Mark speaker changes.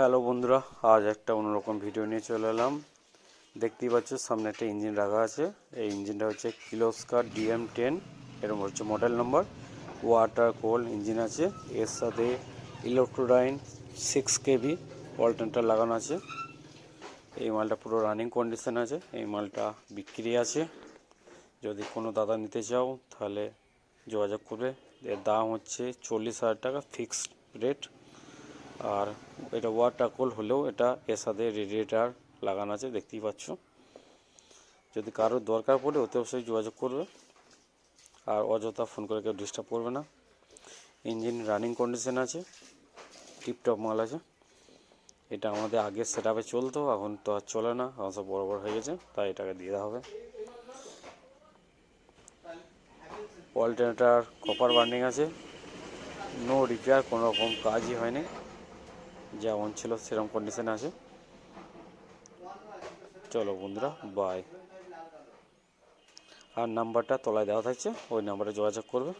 Speaker 1: Hello বন্ধুরা, আজ একটা অন্যরকম ভিডিও নিয়ে চলে এলাম। দেখতেই পাচ্ছ, সামনে একটা ইঞ্জিন রাখা আছে। এই ইঞ্জিনটা হচ্ছে কিলোস্কার ডিএম টেন এরকম হচ্ছে model number water cool engine আছে। এর সাথে ইলেকট্রোডাইন সিক্স কেভি অল্টারনেটার লাগানো আছে। এই মালটা পুরো রানিং কন্ডিশন আছে। এই মালটা বিক্রি আছে। যদি কোনো দাদা নিতে চাও, তাহলে যোগাযোগ করবে। এর দাম হচ্ছে চল্লিশ হাজার টাকা ফিক্সড রেট আর এটা ওয়াটার কোল হলেও এটা এর সাথে রেডিয়েটার লাগানো আছে, দেখতেই পাচ্ছ। যদি কারোর দরকার পড়ে ওতে অবশ্যই যোগাযোগ করবে। আর অযথা ফোন করে কেউ ডিস্টার্ব করবে না। ইঞ্জিন রানিং কন্ডিশন আছে টিপটপ মাল আছে। এটা আমাদের আগের সেট আপে চলতো, এখন তো আর চলে না। এখন সব বড় বড় হয়ে গেছে, তাই এটাকে দিয়ে দেওয়া হবে। অল্টারনেটার কপার বার্নিং আছে। নো রিপেয়ার কোনো রকম কাজই হয়নি। যেমন ছিল সেরকম কন্ডিশনে আছে। চলো বন্ধুরা বাই আর নাম্বারটা তলায় দেওয়া থাকছে, ওই নাম্বারে যোগাযোগ করবে।